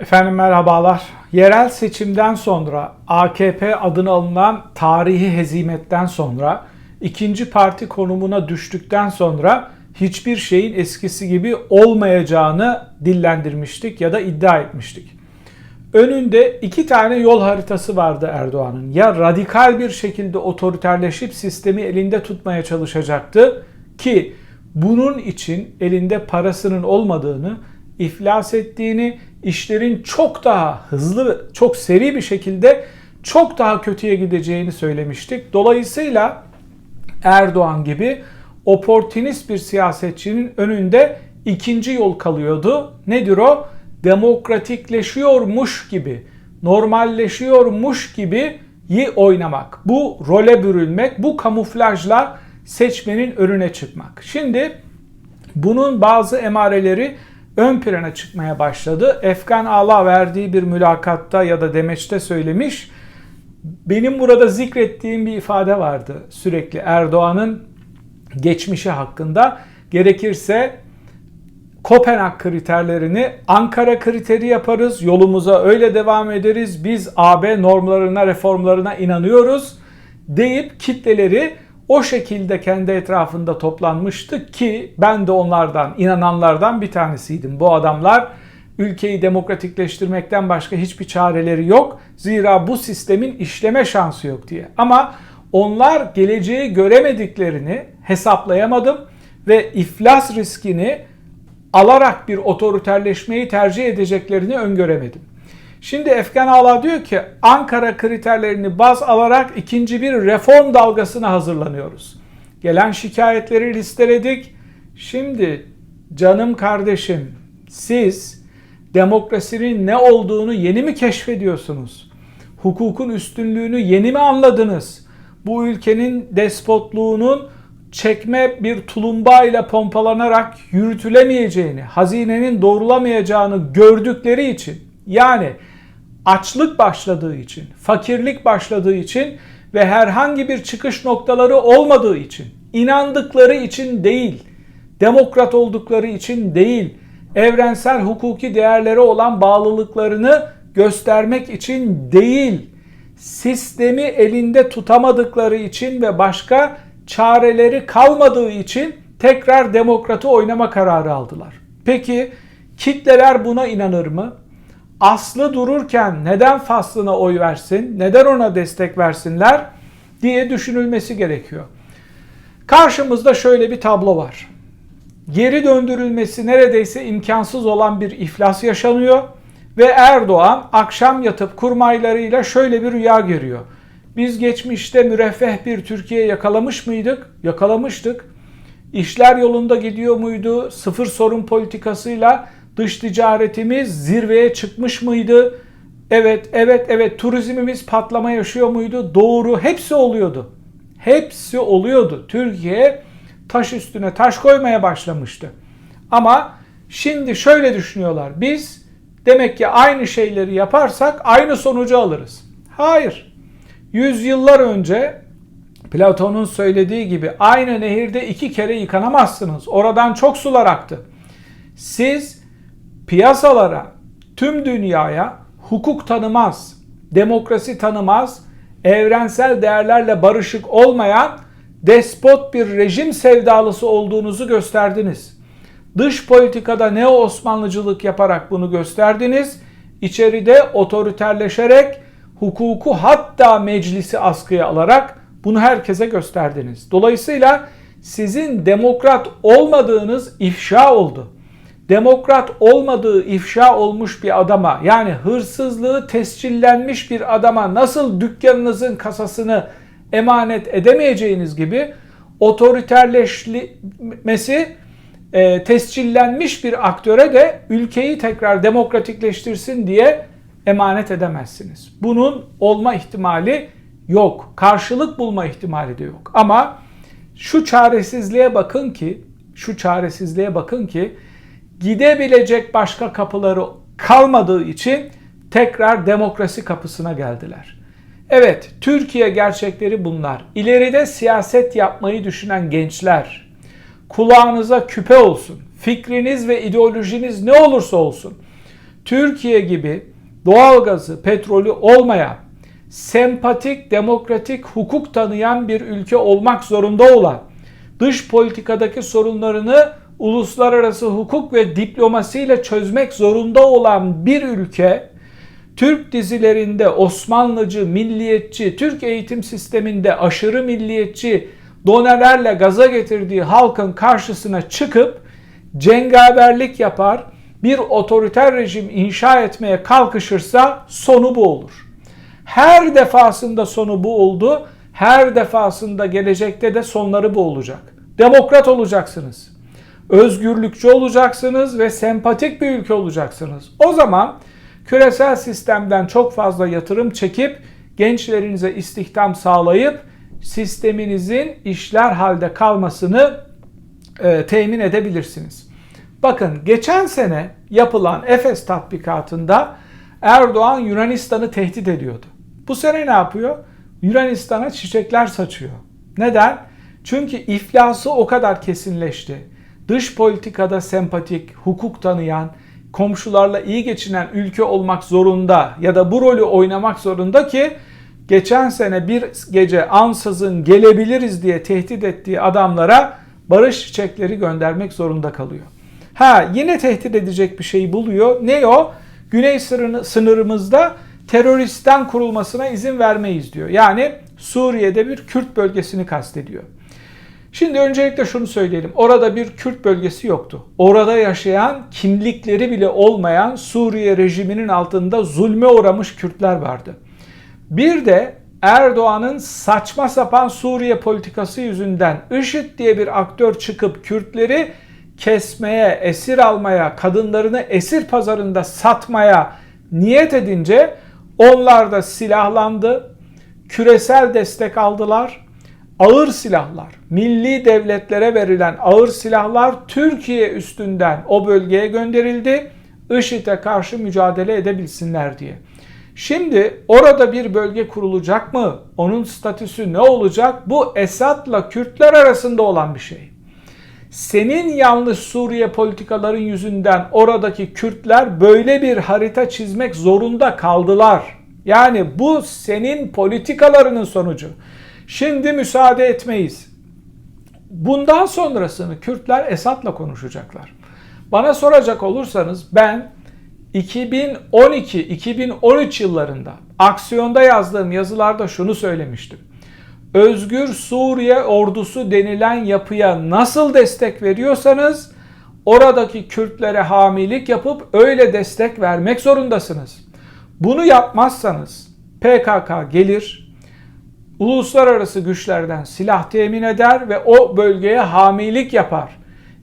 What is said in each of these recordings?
Efendim merhabalar. Yerel seçimden sonra AKP adını alınan tarihi hezimetten sonra ikinci parti konumuna düştükten sonra hiçbir şeyin eskisi gibi olmayacağını dillendirmiştik ya da iddia etmiştik. Önünde iki tane yol haritası vardı Erdoğan'ın. Ya radikal bir şekilde otoriterleşip sistemi elinde tutmaya çalışacaktı ki bunun için elinde parasının olmadığını, iflas ettiğini, işlerin çok daha hızlı, çok seri bir şekilde çok daha kötüye gideceğini söylemiştik. Dolayısıyla Erdoğan gibi oportunist bir siyasetçinin önünde ikinci yol kalıyordu. Nedir o? Demokratikleşiyormuş gibi, normalleşiyormuş gibi yi oynamak. Bu role bürünmek, bu kamuflajla seçmenin önüne çıkmak. Şimdi bunun bazı emareleri ön plana çıkmaya başladı. Efkan Ala verdiği bir mülakatta ya da demeçte söylemiş. Benim burada zikrettiğim bir ifade vardı sürekli Erdoğan'ın geçmişi hakkında. Gerekirse Kopenhag kriterlerini Ankara kriteri yaparız. Yolumuza öyle devam ederiz. Biz AB normlarına, reformlarına inanıyoruz deyip kitleleri o şekilde kendi etrafında toplanmıştı ki ben de onlardan, inananlardan bir tanesiydim. Bu adamlar ülkeyi demokratikleştirmekten başka hiçbir çareleri yok. Zira bu sistemin işleme şansı yok diye. Ama onlar geleceği göremediklerini hesaplayamadım ve iflas riskini alarak bir otoriterleşmeyi tercih edeceklerini öngöremedim. Şimdi Efkan Ağla diyor ki Ankara kriterlerini baz alarak ikinci bir reform dalgasına hazırlanıyoruz. Gelen şikayetleri listeledik. Şimdi canım kardeşim siz demokrasinin ne olduğunu yeni mi keşfediyorsunuz? Hukukun üstünlüğünü yeni mi anladınız? Bu ülkenin despotluğunun çekme bir tulumbayla pompalanarak yürütülemeyeceğini, hazinenin doğrulamayacağını gördükleri için yani açlık başladığı için, fakirlik başladığı için ve herhangi bir çıkış noktaları olmadığı için, inandıkları için değil, demokrat oldukları için değil, evrensel hukuki değerlere olan bağlılıklarını göstermek için değil, sistemi elinde tutamadıkları için ve başka çareleri kalmadığı için tekrar demokratı oynama kararı aldılar. Peki kitleler buna inanır mı? Aslı dururken neden faslına oy versin, neden ona destek versinler diye düşünülmesi gerekiyor. Karşımızda şöyle bir tablo var. Geri döndürülmesi neredeyse imkansız olan bir iflas yaşanıyor ve Erdoğan akşam yatıp kurmaylarıyla şöyle bir rüya görüyor. Biz geçmişte müreffeh bir Türkiye yakalamış mıydık? Yakalamıştık. İşler yolunda gidiyor muydu? Sıfır sorun politikasıyla dış ticaretimiz zirveye çıkmış mıydı? Evet, evet, evet. Turizmimiz patlama yaşıyor muydu? Doğru. Hepsi oluyordu. Hepsi oluyordu. Türkiye taş üstüne taş koymaya başlamıştı. Ama şimdi şöyle düşünüyorlar. Biz demek ki aynı şeyleri yaparsak aynı sonucu alırız. Hayır. Yüzyıllar önce Platon'un söylediği gibi aynı nehirde iki kere yıkanamazsınız. Oradan çok sular aktı. Siz piyasalara, tüm dünyaya hukuk tanımaz, demokrasi tanımaz, evrensel değerlerle barışık olmayan despot bir rejim sevdalısı olduğunuzu gösterdiniz. Dış politikada neo Osmanlıcılık yaparak bunu gösterdiniz. İçeride otoriterleşerek hukuku hatta meclisi askıya alarak bunu herkese gösterdiniz. Dolayısıyla sizin demokrat olmadığınız ifşa oldu. Demokrat olmadığı ifşa olmuş bir adama yani hırsızlığı tescillenmiş bir adama nasıl dükkanınızın kasasını emanet edemeyeceğiniz gibi otoriterleşmesi e, tescillenmiş bir aktöre de ülkeyi tekrar demokratikleştirsin diye emanet edemezsiniz. Bunun olma ihtimali yok. Karşılık bulma ihtimali de yok. Ama şu çaresizliğe bakın ki, şu çaresizliğe bakın ki gidebilecek başka kapıları kalmadığı için tekrar demokrasi kapısına geldiler. Evet, Türkiye gerçekleri bunlar. İleride siyaset yapmayı düşünen gençler, kulağınıza küpe olsun. Fikriniz ve ideolojiniz ne olursa olsun Türkiye gibi doğalgazı, petrolü olmayan, sempatik, demokratik hukuk tanıyan bir ülke olmak zorunda olan, dış politikadaki sorunlarını uluslararası hukuk ve diplomasiyle çözmek zorunda olan bir ülke Türk dizilerinde Osmanlıcı, milliyetçi, Türk eğitim sisteminde aşırı milliyetçi donelerle gaza getirdiği halkın karşısına çıkıp cengaverlik yapar, bir otoriter rejim inşa etmeye kalkışırsa sonu bu olur. Her defasında sonu bu oldu. Her defasında gelecekte de sonları bu olacak. Demokrat olacaksınız. Özgürlükçü olacaksınız ve sempatik bir ülke olacaksınız. O zaman küresel sistemden çok fazla yatırım çekip gençlerinize istihdam sağlayıp sisteminizin işler halde kalmasını e, temin edebilirsiniz. Bakın geçen sene yapılan Efes tatbikatında Erdoğan Yunanistan'ı tehdit ediyordu. Bu sene ne yapıyor? Yunanistan'a çiçekler saçıyor. Neden? Çünkü iflası o kadar kesinleşti. Dış politikada sempatik, hukuk tanıyan, komşularla iyi geçinen ülke olmak zorunda ya da bu rolü oynamak zorunda ki geçen sene bir gece ansızın gelebiliriz diye tehdit ettiği adamlara barış çiçekleri göndermek zorunda kalıyor. Ha yine tehdit edecek bir şey buluyor. Ne o? Güney sınırımızda teröristten kurulmasına izin vermeyiz diyor. Yani Suriye'de bir Kürt bölgesini kastediyor. Şimdi öncelikle şunu söyleyelim. Orada bir Kürt bölgesi yoktu. Orada yaşayan kimlikleri bile olmayan Suriye rejiminin altında zulme uğramış Kürtler vardı. Bir de Erdoğan'ın saçma sapan Suriye politikası yüzünden IŞİD diye bir aktör çıkıp Kürtleri kesmeye, esir almaya, kadınlarını esir pazarında satmaya niyet edince onlar da silahlandı, küresel destek aldılar. Ağır silahlar, milli devletlere verilen ağır silahlar Türkiye üstünden o bölgeye gönderildi. IŞİD'e karşı mücadele edebilsinler diye. Şimdi orada bir bölge kurulacak mı? Onun statüsü ne olacak? Bu Esad'la Kürtler arasında olan bir şey. Senin yanlış Suriye politikaların yüzünden oradaki Kürtler böyle bir harita çizmek zorunda kaldılar. Yani bu senin politikalarının sonucu. Şimdi müsaade etmeyiz. Bundan sonrasını Kürtler Esad'la konuşacaklar. Bana soracak olursanız ben 2012-2013 yıllarında aksiyonda yazdığım yazılarda şunu söylemiştim. Özgür Suriye ordusu denilen yapıya nasıl destek veriyorsanız oradaki Kürtlere hamilik yapıp öyle destek vermek zorundasınız. Bunu yapmazsanız PKK gelir, uluslararası güçlerden silah temin eder ve o bölgeye hamilik yapar.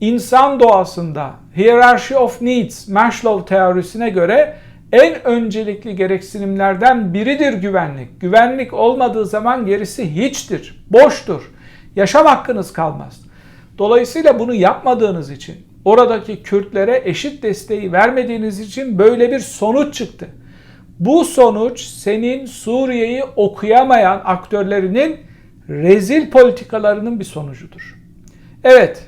İnsan doğasında Hierarchy of Needs, Maslow teorisine göre en öncelikli gereksinimlerden biridir güvenlik. Güvenlik olmadığı zaman gerisi hiçtir, boştur. Yaşam hakkınız kalmaz. Dolayısıyla bunu yapmadığınız için, oradaki Kürtlere eşit desteği vermediğiniz için böyle bir sonuç çıktı. Bu sonuç senin Suriye'yi okuyamayan aktörlerinin rezil politikalarının bir sonucudur. Evet,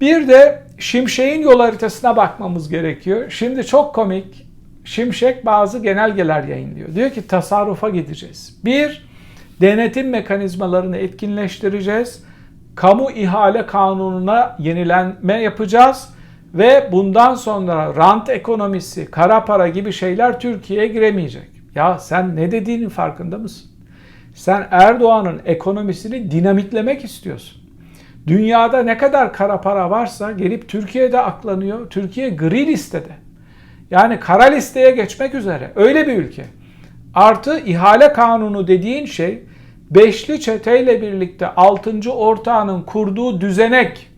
bir de Şimşek'in yol haritasına bakmamız gerekiyor. Şimdi çok komik, Şimşek bazı genelgeler yayınlıyor. Diyor ki tasarrufa gideceğiz. Bir, denetim mekanizmalarını etkinleştireceğiz. Kamu ihale kanununa yenilenme yapacağız ve bundan sonra rant ekonomisi, kara para gibi şeyler Türkiye'ye giremeyecek. Ya sen ne dediğinin farkında mısın? Sen Erdoğan'ın ekonomisini dinamitlemek istiyorsun. Dünyada ne kadar kara para varsa gelip Türkiye'de aklanıyor. Türkiye gri listede. Yani kara listeye geçmek üzere. Öyle bir ülke. Artı ihale kanunu dediğin şey beşli çeteyle birlikte altıncı ortağının kurduğu düzenek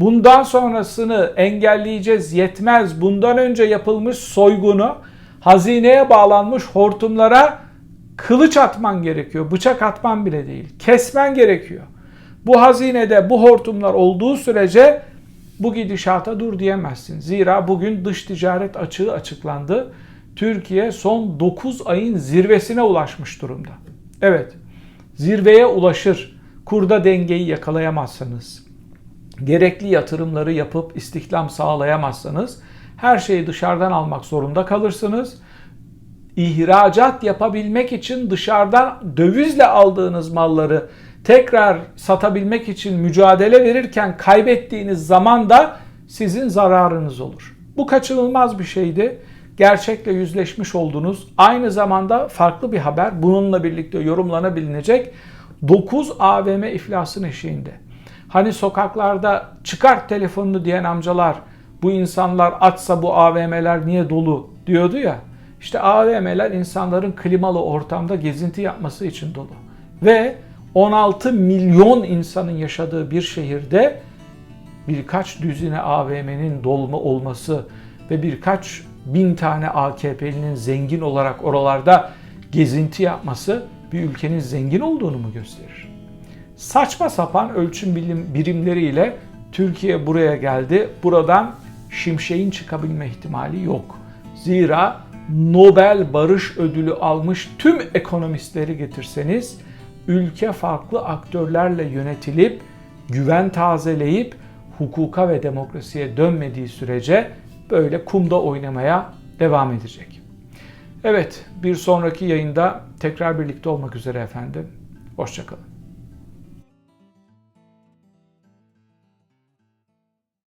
bundan sonrasını engelleyeceğiz yetmez. Bundan önce yapılmış soygunu hazineye bağlanmış hortumlara kılıç atman gerekiyor. Bıçak atman bile değil. Kesmen gerekiyor. Bu hazinede bu hortumlar olduğu sürece bu gidişata dur diyemezsin. Zira bugün dış ticaret açığı açıklandı. Türkiye son 9 ayın zirvesine ulaşmış durumda. Evet, zirveye ulaşır. Kurda dengeyi yakalayamazsanız, gerekli yatırımları yapıp istihdam sağlayamazsanız Her şeyi dışarıdan almak zorunda kalırsınız. İhracat yapabilmek için dışarıdan dövizle aldığınız malları tekrar satabilmek için mücadele verirken kaybettiğiniz zaman da sizin zararınız olur. Bu kaçınılmaz bir şeydi. Gerçekle yüzleşmiş oldunuz. Aynı zamanda farklı bir haber bununla birlikte yorumlanabilecek 9 AVM iflasın eşiğinde. Hani sokaklarda çıkart telefonunu diyen amcalar bu insanlar açsa bu AVM'ler niye dolu diyordu ya. İşte AVM'ler insanların klimalı ortamda gezinti yapması için dolu. Ve 16 milyon insanın yaşadığı bir şehirde birkaç düzine AVM'nin dolma olması ve birkaç bin tane AKP'linin zengin olarak oralarda gezinti yapması bir ülkenin zengin olduğunu mu gösterir? Saçma sapan ölçüm bilim birimleriyle Türkiye buraya geldi. Buradan şimşeğin çıkabilme ihtimali yok. Zira Nobel Barış Ödülü almış tüm ekonomistleri getirseniz ülke farklı aktörlerle yönetilip güven tazeleyip hukuka ve demokrasiye dönmediği sürece böyle kumda oynamaya devam edecek. Evet, bir sonraki yayında tekrar birlikte olmak üzere efendim. Hoşçakalın.